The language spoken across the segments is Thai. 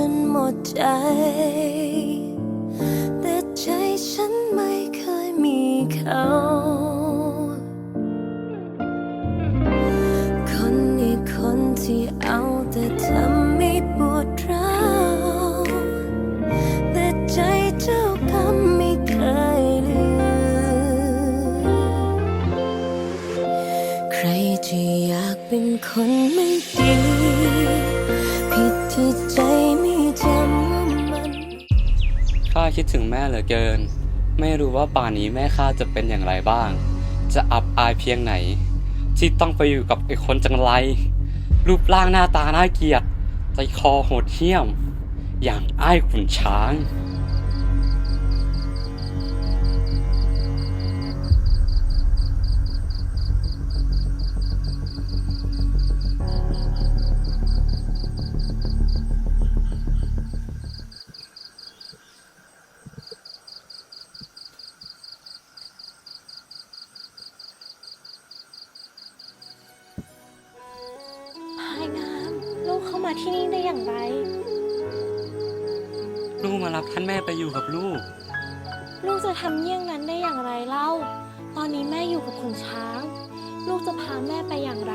จนหมดใจ แต่ใจฉันไม่เคยมีเขา คนอีกคนที่เอาแต่ทำให้ปวดร้าวแต่ใจเจ้ากรรมไม่เคยลืม ใครจะอยากเป็นคนไม่ดี ผิดที่ใจ คิดถึงแม่เหลือเกิน ไม่รู้ว่าป่านนี้แม่ข้าจะเป็นอย่างไรบ้าง จะอับอายเพียงไหน ที่ต้องไปอยู่กับไอ้คนจังไร รูปร่างหน้าตาน่าเกลียดใจคอโหดเหี้ยม อย่างอ้ายขุนช้าง มาที่นี่ได้อย่างไร ลูกมารับท่านแม่ไปอยู่กับลูก ลูกจะทำเยี่ยงนั้นได้อย่างไรเล่า ตอนนี้แม่อยู่กับขุนช้าง ลูกจะพาแม่ไปอย่างไร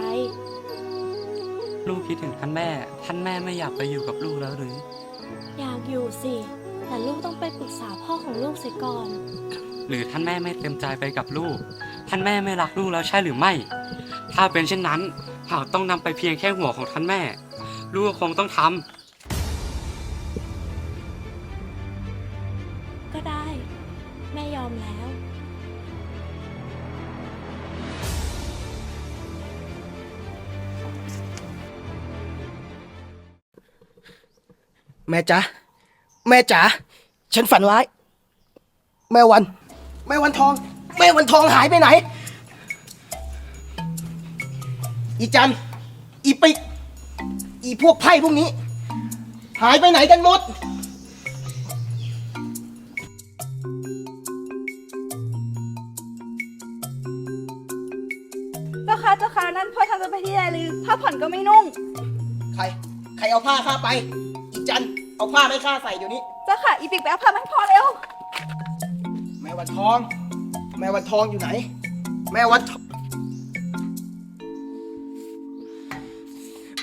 ลูกคิดถึงท่านแม่ ท่านแม่ไม่อยากไปอยู่กับลูกแล้วหรือ อยากอยู่สิ แต่ลูกต้องไปปรึกษาพ่อของลูกเสียก่อน หรือท่านแม่ไม่เต็มใจไปกับลูก ท่านแม่ไม่รักลูกแล้วใช่หรือไม่ ถ้าเป็นเช่นนั้นหากต้องนำไปเพียงแค่หัวของท่านแม่ ลูกก็คงต้องทำก็ได้ แม่ยอมแล้ว แม่จ๋าแม่จ๋าฉันฝันร้าย แม่วัน แม่วันทอง แม่วันทองหายไปไหน อีจันอีปิก อีพวกไพ่พวกนี้ หายไปไหนกันหมด เจ้าค่ะเจ้าค่ะนั่นพ่อทำจะไปที่ใดหรือผ้าผ่อนก็ไม่นุ่ง ใคร ใครเอาผ้าข้าไป อีจัน เอาผ้าให้ข้าใส่เดี๋ยวนี้ เจ้าค่ะอีปิกไปเอาผ้ามาให้พ่อเร็ว แม่วันทอง แม่วันทองอยู่ไหน แม่วันทอง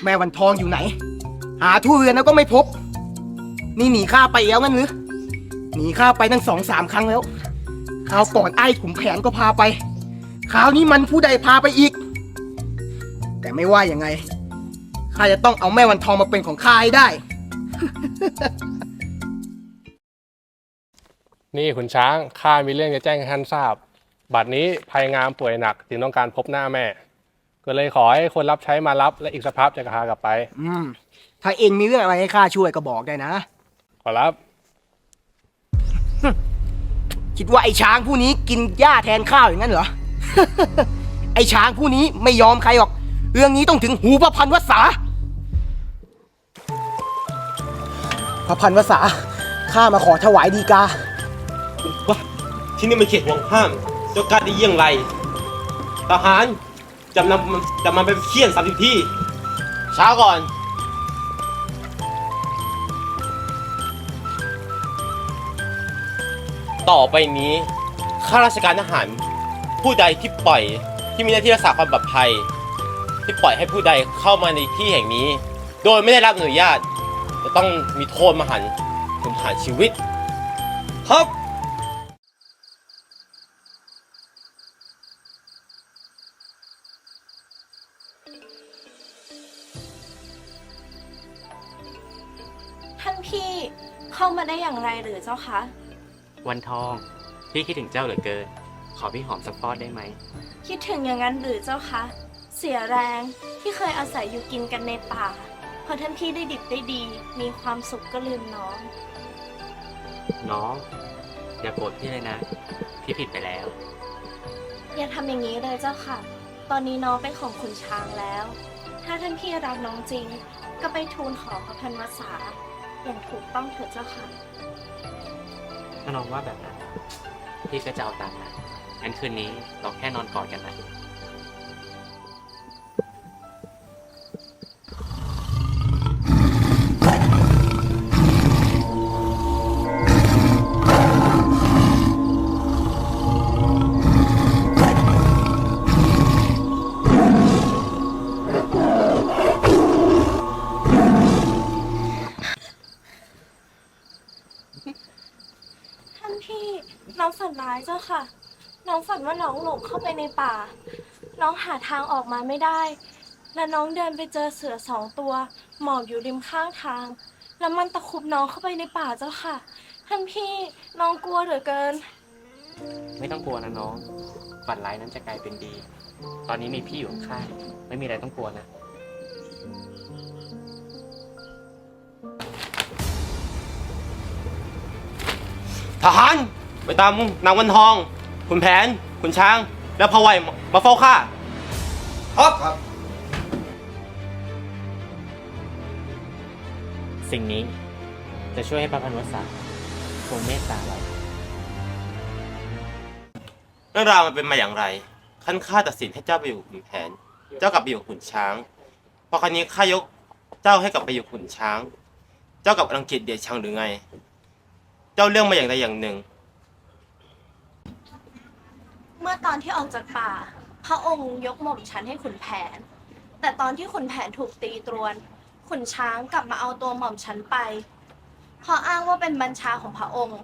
แม่วันทองอยู่ไหน หาทั่วเรือนแล้วก็ไม่พบ นี่หนีข้าไปแล้วงั้นหรือหนีข้าไปตั้งสองสามครั้งแล้วคราวก่อนไอ้ขุมแผนก็พาไปคราวนี้มันผู้ใดพาไปอีก แต่ไม่ว่าอยังไงข้าจะต้องเอาแม่วันทองมาเป็นของข้าให้ได้ นี่คุณช้างข้ามีเรื่องจะแจ้งให้ท่านทราบ บัดนี้ภัยงามป่วยหนักจึงต้องการพบหน้าแม่ ก็เลยขอให้คนรับใช้มารับและอีกสักพักจะพากลับไป อืม ถ้าเองมีเรื่องอะไรให้ข้าช่วยก็บอกได้นะ ขอรับ คิดว่าไอ้ช้างผู้นี้กินหญ้าแทนข้าวอย่างนั้นเหรอ ไอ้ช้างผู้นี้ไม่ยอมใครหรอก เรื่องนี้ต้องถึงหูพระพันวษาพระพันวษาข้ามาขอถวายดีกาว่าที่นี่มันเขตห่วงห้าม เจ้ากล้าได้เยี่ยงไร ทหาร จะนำมันจะมันไปเคี่ยนสามสิบที่ช้าก่อน ต่อไปนี้ข้าราชการทหาร ผู้ใดที่ปล่อยที่มีหน้าที่รักษาความปลอดภัย ที่ปล่อยให้ผู้ใดเข้ามาในที่แห่งนี้ โดยไม่ได้รับอนุญาต จะต้องมีโทษมหันต์ถึงประหารชีวิต ครับ พี่เข้ามาได้อย่างไรหรือเจ้าคะ วันทอง พี่คิดถึงเจ้าเหลือเกิน ขอพี่หอมสักฟอดได้ไหม คิดถึงอย่างนั้นหรือเจ้าคะ เสียแรงที่เคยอาศัยอยู่กินกันในป่า พอท่านพี่ได้ดิบได้ดี มีความสุขก็ลืมน้อง น้อง อย่าโกรธพี่เลยนะ พี่ผิดไปแล้ว อย่าทำอย่างนี้เลยเจ้าค่ะ ตอนนี้น้องเป็นของขุนช้างแล้ว ถ้าท่านพี่รักน้องจริง ก็ไปทูลขอพระพันวษา อย่างถูกต้องเถิดเจ้าค่ะ ถ้าน้องว่าแบบนั้น พี่ก็จะเอาตามนะงั้นคืนนี้เราแค่นอนกอดกันนะายเจ้าค่ะ น้องฝันว่าน้องหลงเข้าไปในป่า น้องหาทางออกมาไม่ได้ และน้องเดินไปเจอเสือสองตัวหมอบอยู่ริมข้างทาง แล้วมันตะครุบน้องเข้าไปในป่าเจ้าค่ะ ท่านพี่น้องกลัวเหลือเกิน ไม่ต้องกลัวนะน้อง ฝันร้ายนั้นจะกลายเป็นดี ตอนนี้มีพี่อยู่ข้างๆไม่มีอะไรต้องกลัวนะ ทหาร ไปตามนางวันทองขุนแผนขุนช้าง และพะไวยมาเฝ้าข้าครับ สิ่งนี้จะช่วยให้พระพันวษาทรงเมตตาเราเรื่องราวมันเป็นมาอย่างไรขั้นข้าตัดสินให้เจ้าไปอยู่ขุนแผน เจ้ากลับไปอยู่ขุนช้างพอครั้นี้ข้ายกเจ้าให้กลับไปอยู่ขุนช้าง เจ้ากลับรังเกียจเดียดชังหรือไง เจ้าเรื่องมาอย่างใดอย่างหนึ่ง เมื่อตอนที่ออกจากป่า พระองค์ยกหม่อมฉันให้ขุนแผน แต่ตอนที่ขุนแผนถูกตีตรวน ขุนช้างกลับมาเอาตัวหม่อมฉันไปเพราะอ้างว่าเป็นบัญชาของพระองค์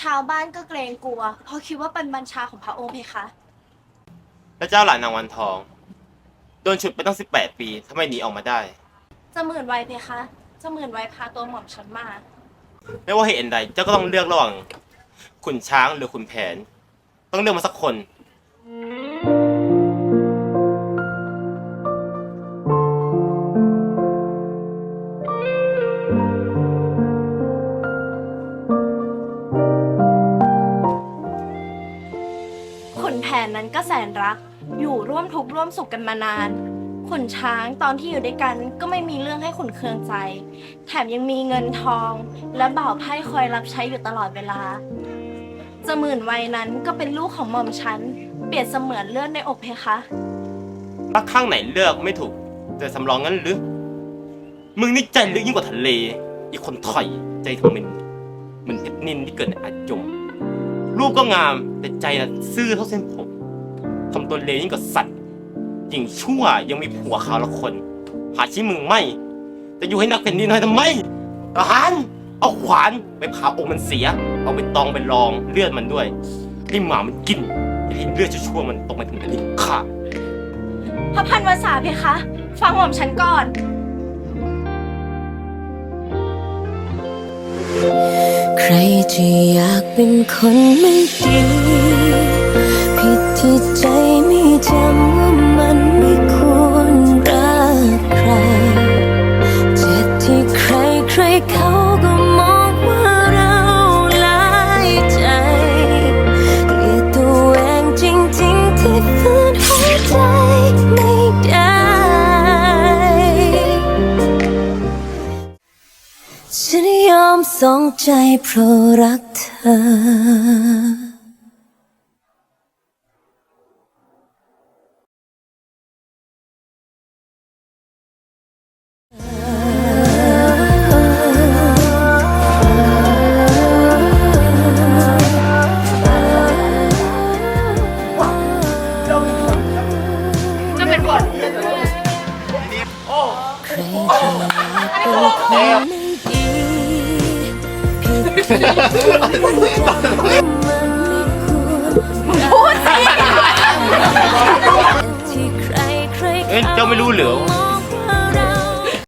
ชาวบ้านก็เกรงกลัว เพราะคิดว่าเป็นบัญชาของพระองค์เพคะและเจ้าหลานนางวันทอง โดนฉุดไปตั้ง 18 ปีทำไมหนีออกมาได้ จะหมื่นไวเพคะ จะหมื่นไวพาตัวหม่อมฉันมา ไม่ว่าเหตุอันใดเจ้าก็ต้องเลือกระหว่างขุนช้างหรือขุนแผน ต้องเลือกมาสักคน ขุนแผนนั้นก็แสนรัก อยู่ร่วมทุกข์ร่วมสุขกันมานาน ขุนช้างตอนที่อยู่ด้วยกันก็ไม่มีเรื่องให้ขุนเคืองใจ แถมยังมีเงินทอง และบ่าวไพร่คอยรับใช้อยู่ตลอดเวลา จะหมื่นวัยนั้นก็เป็นลูกของหม่อมฉัน เปรียบเสมือนเลือดในอกเพคะ รักข้างไหนเลือกไม่ถูก แต่สำรองงั้นหรือ มึงนี่ใจลึกยิ่งกว่าทะเล อีกคนถอยใจทำมินเหมือนเพชรนินที่เกิดในอาจมรูปก็งามแต่ใจน่ะซื่อเท่าเส้นผมทำตัวเลวยิ่งกว่าสัตว์หญิงชั่วยังมีผัวขาวละคน หาชี้มึงไม่ แต่อยู่ให้นักเป็นดินหน่อยทำไมทหารเอาขวานไปผ่าอกมันเสีย เอาไปตองไปรองเลือดมันด้วยให้หมามันกินอย่าให้เลือดชั่วๆมันตกมาถึงลิ้นข้าพระพันวษาเพคะ ฟังหม่อมฉันก่อน ใครจะอยากเป็นคนไม่ดี ผิดที่ใจไม่จำ เพราะรักเธอใครจะอยากเป็นคน เอ้ยเจ้าไม่รู้เหรอมอง